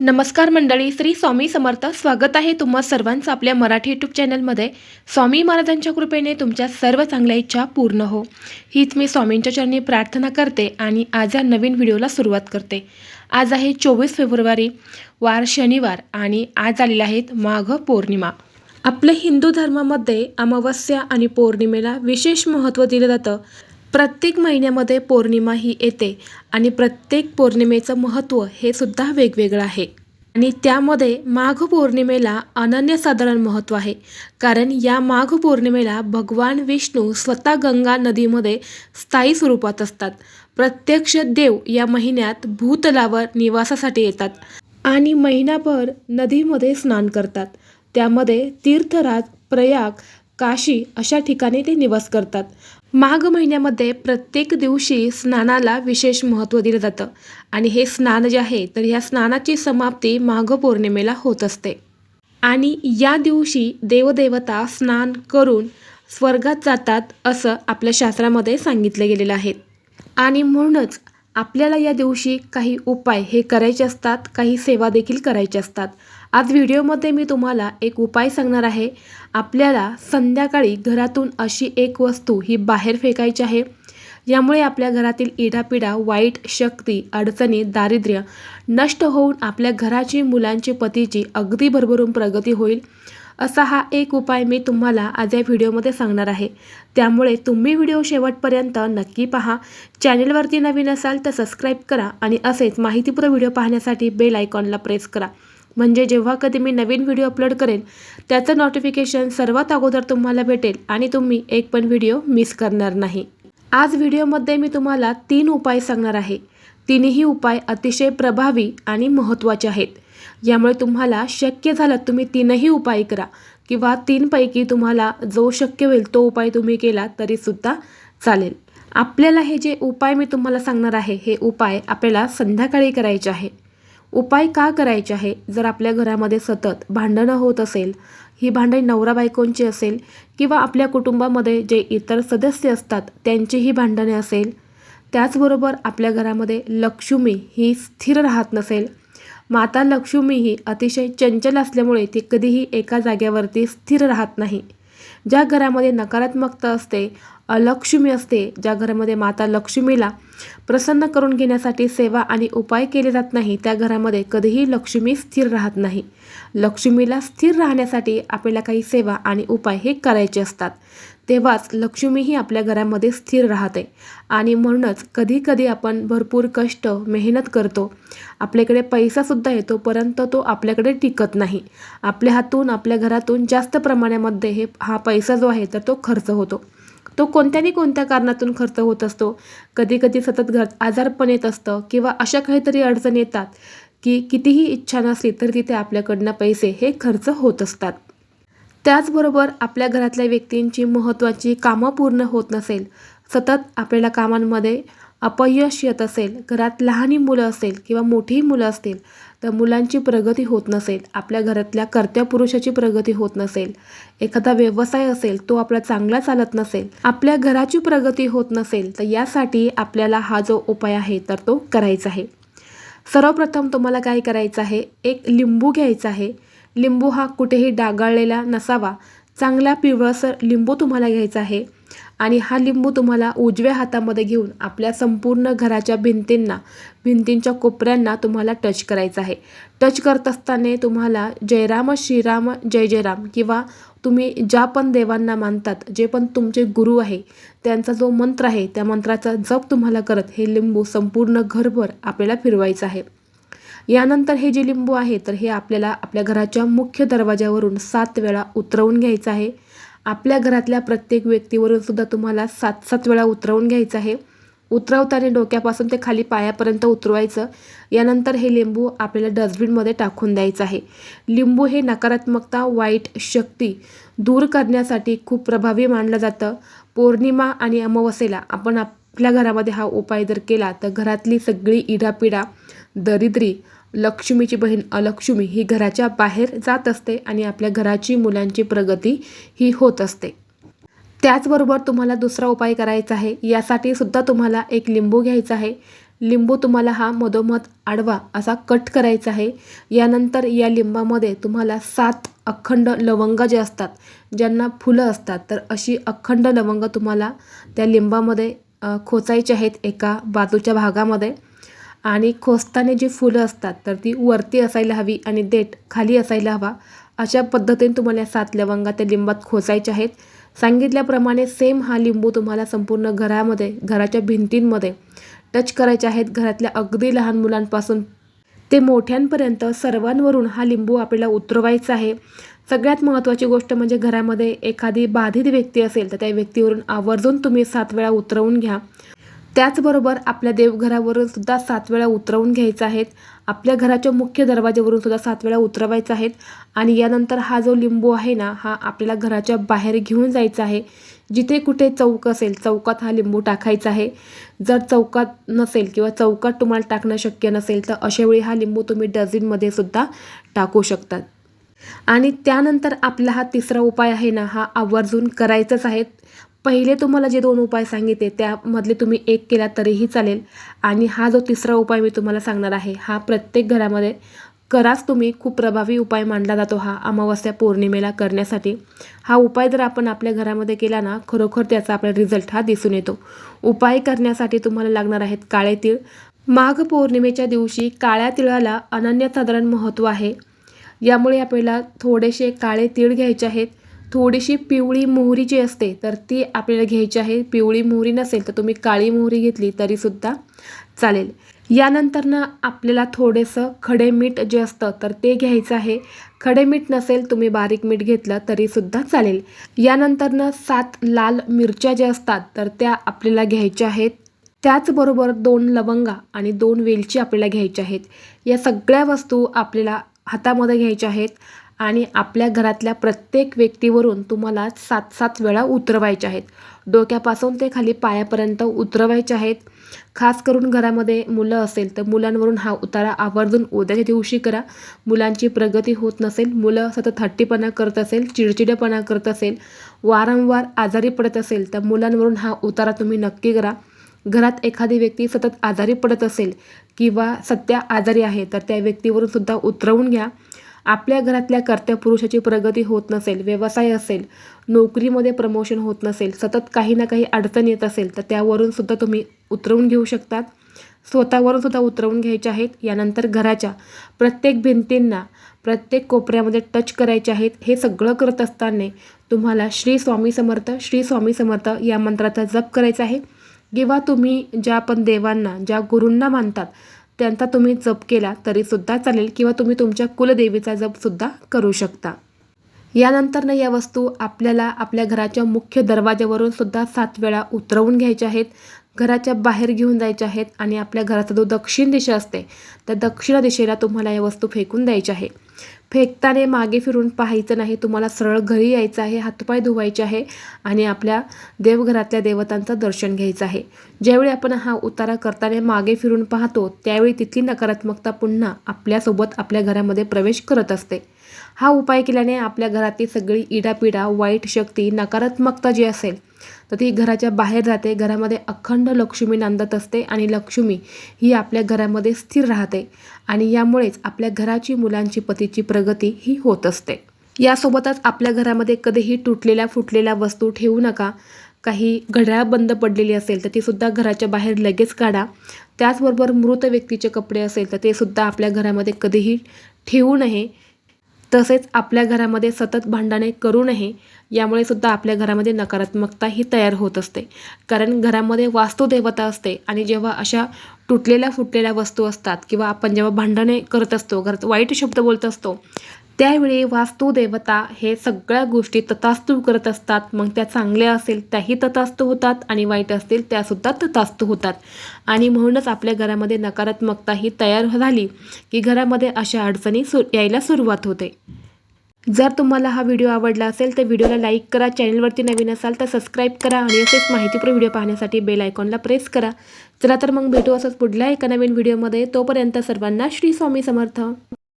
नमस्कार मंडळी श्री स्वामी समर्थ. स्वागत आहे तुम्हा सर्वांचं आपल्या मराठी यूट्यूब चॅनलमध्ये स्वामी महाराजांच्या कृपेने तुमच्या सर्व चांगल्या इच्छा पूर्ण हो. हीच मी स्वामींच्या चरणी प्रार्थना करते आणि आज या नवीन व्हिडिओला सुरुवात करते. आज आहे चोवीस फेब्रुवारी वार शनिवार आणि आज आलेले आहेत माघ पौर्णिमा. आपल्या हिंदू धर्मामध्ये अमावस्या आणि पौर्णिमेला विशेष महत्त्व दिलं जातं. प्रत्येक महिन्यामध्ये पौर्णिमा ही येते आणि प्रत्येक पौर्णिमेचं महत्त्व हे सुद्धा वेगवेगळं आहे. आणि त्यामध्ये माघ पौर्णिमेला अनन्यसाधारण महत्त्व आहे. कारण या माघ पौर्णिमेला भगवान विष्णू स्वतः गंगा नदीमध्ये स्थायी स्वरूपात असतात. प्रत्यक्ष देव या महिन्यात भूतलावर निवासासाठी येतात आणि महिनाभर नदीमध्ये स्नान करतात. त्यामध्ये तीर्थराज प्रयाग काशी अशा ठिकाणी ते निवास करतात. माघ महिन्यामध्ये प्रत्येक दिवशी स्नानाला विशेष महत्त्व दिलं जातं. आणि हे स्नान जे आहे तर ह्या स्नानाची समाप्ती माघ पौर्णिमेला होत असते. आणि या दिवशी देवदेवता स्नान करून स्वर्गात जातात असं आपल्या शास्त्रामध्ये सांगितलं गेलेलं आहे. आणि म्हणूनच आपल्याला या दिवशी काही उपाय हे करायचे असतात काही सेवा देखील करायच्या असतात. आज व्हिडिओमध्ये मी तुम्हाला एक उपाय सांगणार आहे. आपल्याला संध्याकाळी घरातून अशी एक वस्तू ही बाहेर फेकायची आहे. यामुळे आपल्या घरातील इडापिडा वाईट शक्ती अडचणी दारिद्र्य नष्ट होऊन आपल्या घराची मुलांची पतीची अगदी भरभरून प्रगती होईल. असा हा एक उपाय मी तुम्हाला आज या व्हिडिओमध्ये सांगणार आहे. त्यामुळे तुम्ही व्हिडिओ शेवटपर्यंत नक्की पहा. चॅनेलवरती नवीन असाल तर सबस्क्राईब करा आणि असेच माहितीपूर्ण व्हिडिओ पाहण्यासाठी बेल आयकॉनला प्रेस करा. म्हणजे जेव्हा कधी मी नवीन व्हिडिओ अपलोड करेन त्याचं नोटिफिकेशन सर्वात अगोदर तुम्हाला भेटेल आणि तुम्ही एक पण व्हिडिओ मिस करणार नाही. आज व्हिडिओमध्ये मी तुम्हाला तीन उपाय सांगणार आहे. तिन्ही उपाय अतिशय प्रभावी आणि महत्त्वाचे आहेत. यामुळे तुम्हाला शक्य झालं तुम्ही तीनही उपाय करा किंवा तीनपैकी तुम्हाला जो शक्य होईल तो उपाय तुम्ही केला तरीसुद्धा चालेल. आपल्याला हे जे उपाय मी तुम्हाला सांगणार आहे हे उपाय आपल्याला संध्याकाळी करायचे आहे उपाय का करायचे आहे? जर आपल्या घरामध्ये सतत भांडणं होत असेल ही भांडण नवरा बायकोंची असेल किंवा आपल्या कुटुंबामध्ये जे इतर सदस्य असतात त्यांचीही भांडणे असेल त्याचबरोबर आपल्या घरामध्ये लक्ष्मी ही स्थिर राहत नसेल माता लक्ष्मी ही अतिशय चंचल असल्यामुळे ती कधीही एका जाग्यावरती स्थिर राहत नाही. ज्या घरामध्ये नकारात्मकता असते लक्ष्मी असते ज्या घरामध्ये माता लक्ष्मीला प्रसन्न करून घेण्यासाठी सेवा आणि उपाय केले जात नाही त्या घरामध्ये कधीही लक्ष्मी स्थिर राहत नाही. लक्ष्मीला स्थिर राहण्यासाठी आपल्याला काही सेवा आणि उपाय हे करायचे असतात. तेव्हाच लक्ष्मीही आपल्या घरामध्ये स्थिर राहते. आणि म्हणूनच कधीकधी आपण भरपूर कष्ट मेहनत करतो. आपल्याकडे पैसासुद्धा येतो परंतु तो आपल्याकडे टिकत नाही. आपल्या हातून आपल्या घरातून जास्त प्रमाणामध्ये हे हा पैसा जो आहे तर तो खर्च होतो. तो कोणत्यानी कोणत्या कारणातून खर्च होत असतो. कधी कधी सतत घर आजारपण येत असतं किंवा अशा काहीतरी अडचण येतात की कितीही इच्छा नसली तर तिथे आपल्याकडनं पैसे हे खर्च होत असतात. त्याचबरोबर आपल्या घरातल्या व्यक्तींची महत्त्वाची कामं पूर्ण होत नसेल सतत आपल्याला कामांमध्ये अपयश येत असेल घरात लहानी मुलं असेल किंवा मोठीही मुलं असतील तर मुलांची प्रगती होत नसेल आपल्या घरातल्या कर्त्या पुरुषाची प्रगती होत नसेल एखादा व्यवसाय असेल तो आपला चांगला चालत नसेल आपल्या घराची प्रगती होत नसेल तर यासाठी आपल्याला हा जो उपाय आहे तर तो करायचा आहे. सर्वप्रथम तुम्हाला काय करायचं आहे? एक लिंबू घ्यायचा आहे. लिंबू हा कुठेही डागाळलेला नसावा चांगला पिवळसर लिंबू तुम्हाला घ्यायचा आहे. आणि हा लिंबू तुम्हाला उजव्या हातामध्ये घेऊन आपल्या संपूर्ण घराच्या भिंतींना भिंतींच्या कोपऱ्यांना तुम्हाला टच करायचं आहे. टच करत असताना तुम्हाला जयराम श्रीराम जय जयराम किंवा तुम्ही ज्या पण देवांना मानतात जे पण तुमचे गुरु आहे त्यांचा जो मंत्र आहे त्या मंत्राचा जप तुम्हाला करत हे लिंबू संपूर्ण घरभर आपल्याला फिरवायचं आहे. यानंतर हे जे लिंबू आहे तर हे आपल्याला आपल्या घराच्या मुख्य दरवाज्यावरून सात वेळा उतरवून घ्यायचं आहे. आपल्या घरातल्या प्रत्येक व्यक्तीवरून सुद्धा तुम्हाला सात सात वेळा उतरवून घ्यायचं आहे. उतरवताना डोक्यापासून ते खाली पायापर्यंत उतरवायचं. यानंतर हे लिंबू आपल्याला डस्टबिनमध्ये टाकून द्यायचं आहे. लिंबू हे नकारात्मकता वाईट शक्ती दूर करण्यासाठी खूप प्रभावी मानलं जातं. पौर्णिमा आणि अमावस्येला आपण आपल्या घरामध्ये हा उपाय जर केला तर घरातली सगळी इडापिडा दरिद्री लक्ष्मीची बहीण अलक्ष्मी ही घराच्या बाहेर जात असते आणि आपल्या घराची मुलांची प्रगती ही होत असते. त्याचबरोबर तुम्हाला दुसरा उपाय करायचा आहे. यासाठी सुद्धा तुम्हाला एक लिंबू घ्यायचा आहे. लिंबू तुम्हाला हा मधोमध आडवा असा कट करायचा आहे. यानंतर या लिंबामध्ये तुम्हाला सात अखंड लवंग जे असतात ज्यांना फुलं असतात तर अशी अखंड लवंग तुम्हाला त्या लिंबामध्ये खोचायचे खोचायची आहेत एका बाजूच्या भागामध्ये. आणि खोचताना जी फुलं असतात तर ती वरती असायला हवी आणि देठ खाली असायला हवा. अशा पद्धतीने तुम्हाला या सात लवंगा त्या लिंबात खोचायच्या आहेत. सांगितल्याप्रमाणे सेम हा लिंबू तुम्हाला संपूर्ण घरामध्ये घराच्या भिंतींमध्ये टच करायचे आहेत. घरातल्या अगदी लहान मुलांपासून ते मोठ्यांपर्यंत सर्वांवरून हा लिंबू आपल्याला उतरवायचा आहे. सगळ्यात महत्त्वाची गोष्ट म्हणजे घरामध्ये एखादी बाधित व्यक्ती असेल तर त्या व्यक्तीवरून आवर्जून तुम्ही सात वेळा उतरवून घ्या. त्याचबरोबर आपल्या देवघरावरून सुद्धा सात वेळा उतरवून घ्यायचा आहेत. आपल्या घराच्या मुख्य दरवाज्यावरून सुद्धा सात वेळा उतरवायचा आहेत. आणि यानंतर हा जो लिंबू आहे ना हा आपल्याला घराच्या बाहेर घेऊन जायचा आहे. जिथे कुठे चौक असेल चौकात हा लिंबू टाकायचा आहे. जर चौकात नसेल किंवा चौकात तुम्हाला टाकणं शक्य नसेल तर अशावेळी हा लिंबू तुम्ही डझिनमध्ये सुद्धा टाकू शकतात. आणि त्यानंतर आपला हा तिसरा उपाय आहे ना हा आवर्जून करायचाच आहे. पहिले तुम्हाला जे दोन उपाय सांगितले त्यामधले तुम्ही एक केला तरीही चालेल. आणि हा जो तिसरा उपाय मी तुम्हाला सांगणार आहे हा प्रत्येक घरामध्ये कराच तुम्ही खूप प्रभावी उपाय मानला जातो हा अमावस्या पौर्णिमेला करण्यासाठी. हा उपाय जर आपण आपल्या घरामध्ये केला ना खरोखर त्याचा आपला रिझल्ट हा दिसून येतो. उपाय करण्यासाठी तुम्हाला लागणार आहेत काळे तीळ. माघ पौर्णिमेच्या दिवशी काळ्या तिळाला अनन्यसाधारण महत्त्व आहे. यामुळे आपल्याला थोडेसे काळे तीळ घ्यायचे आहेत. थोडीशी पिवळी मोहरी जी असते तर ती आपल्याला घ्यायची आहे. पिवळी मोहरी नसेल तर तुम्ही काळी मोहरी घेतली तरीसुद्धा चालेल. यानंतर ना आपल्याला थोडंसं खडे मीठ जे असतं तर ते घ्यायचं आहे. खडे मीठ नसेल तुम्ही बारीक मीठ घेतलं तरीसुद्धा चालेल. यानंतर ना सात लाल मिरच्या ज्या असतात तर त्या आपल्याला घ्यायच्या आहेत. त्याचबरोबर दोन लवंगा आणि दोन वेलची आपल्याला घ्यायच्या आहेत. या सगळ्या वस्तू आपल्याला हातामध्ये घ्यायच्या आहेत. आणि आपल्या घरातल्या प्रत्येक व्यक्तीवरून तुम्हाला सात सात वेळा उतरवायच्या आहेत. डोक्यापासून ते खाली पायापर्यंत उतरवायचे आहेत. खास करून घरामध्ये मुलं असेल तर मुलांवरून हा उतारा आवर्जून उद्याच्या दिवशी करा. मुलांची प्रगती होत नसेल मुलं सतत हट्टीपणा करत असेल चिडचिडेपणा करत असेल वारंवार आजारी पडत असेल तर मुलांवरून हा उतारा तुम्ही नक्की करा. घरात एखादी व्यक्ती सतत आजारी पडत असेल किंवा सध्या आजारी आहे तर त्या व्यक्तीवरून सुद्धा उतरवून घ्या. आपल्या घरातल्या कर्त्या पुरुषाची प्रगती होत नसेल व्यवसाय असेल नोकरीमध्ये प्रमोशन होत नसेल सतत काही ना काही अडचण येत असेल तर त्यावरून सुद्धा तुम्ही उतरवून घेऊ शकतात. स्वतःवरून सुद्धा उतरवून घ्यायचे आहेत. यानंतर घराच्या प्रत्येक भिंतींना प्रत्येक कोपऱ्यामध्ये टच करायचे आहेत. हे सगळं करत असताना तुम्हाला श्री स्वामी समर्थ श्री स्वामी समर्थ या मंत्राचा जप करायचा आहे. किंवा तुम्ही ज्या पण देवांना ज्या गुरूंना मानतात त्यांचा तुम्ही जप केला तरीसुद्धा चालेल किंवा तुम्ही तुमच्या कुलदेवीचा जपसुद्धा करू शकता. यानंतरनं या वस्तू आपल्याला आपल्या घराच्या मुख्य दरवाज्यावरून सुद्धा सात वेळा उतरवून घ्यायच्या आहेत. घराच्या बाहेर घेऊन जायच्या आहेत आणि आपल्या घराचा जो दक्षिण दिशा असते त्या दक्षिण दिशेला तुम्हाला या वस्तू फेकून द्यायच्या आहे फेकताने मागे फिरून पाहायचं नाही. तुम्हाला सरळ घरी यायचं आहे हातपाय धुवायचे आहे आणि आपल्या देवघरातल्या देवतांचं दर्शन घ्यायचं आहे. ज्यावेळी आपण हा उतारा करताना मागे फिरून पाहतो त्यावेळी तिथली नकारात्मकता पुन्हा आपल्यासोबत आपल्या घरामध्ये प्रवेश करत असते. हा उपाय केल्याने आपल्या घरातील सगळी इडापिडा वाईट शक्ती नकारात्मकता जी असेल तर ती घराच्या बाहेर जाते घरामध्ये अखंड लक्ष्मी नांदत असते आणि लक्ष्मी ही आपल्या घरामध्ये स्थिर राहते आणि यामुळेच आपल्या घराची मुलांची पतीची प्रगती ही होत असते. यासोबतच आपल्या घरामध्ये कधीही तुटलेल्या फुटलेल्या वस्तू ठेवू नका. काही घड्याळ बंद पडलेली असेल तर ती सुद्धा घराच्या बाहेर लगेच काढा. त्याचबरोबर मृत व्यक्तीचे कपडे असेल तर ते सुद्धा आपल्या घरामध्ये कधीही ठेवू नये. तसेच आपल्या घरामध्ये सतत भांडणे करू नये यामुळे सुद्धा आपल्या घरामध्ये नकारात्मकता ही तयार होत असते. कारण घरामध्ये वास्तुदेवता असते आणि जेव्हा अशा तुटलेल्या फुटलेल्या वस्तू असतात किंवा आपण जेव्हा भांडणे करत असतो घरात वाईट शब्द बोलत असतो त्यावेळी वास्तुदेवता हे सगळ्या गोष्टी ततास्तू करत असतात. मग त्या चांगल्या असेल त्याही ततास्तू होतात आणि वाईट असतील त्यासुद्धा ततास्तू होतात. आणि म्हणूनच आपल्या घरामध्ये नकारात्मकता ही तयार झाली की घरामध्ये अशा अडचणी सु यायला सुरुवात होते. जर तुम्हाला हा व्हिडिओ आवडला असेल तर व्हिडिओला लाईक करा चॅनलवरती नवीन असाल तर सबस्क्राईब करा आणि असेच माहितीपूर्ण व्हिडिओ पाहण्यासाठी बेल आयकॉनला प्रेस करा. चला तर मग भेटू असंच पुढल्या एका नवीन व्हिडिओमध्ये. तोपर्यंत सर्वांना श्री स्वामी समर्थ.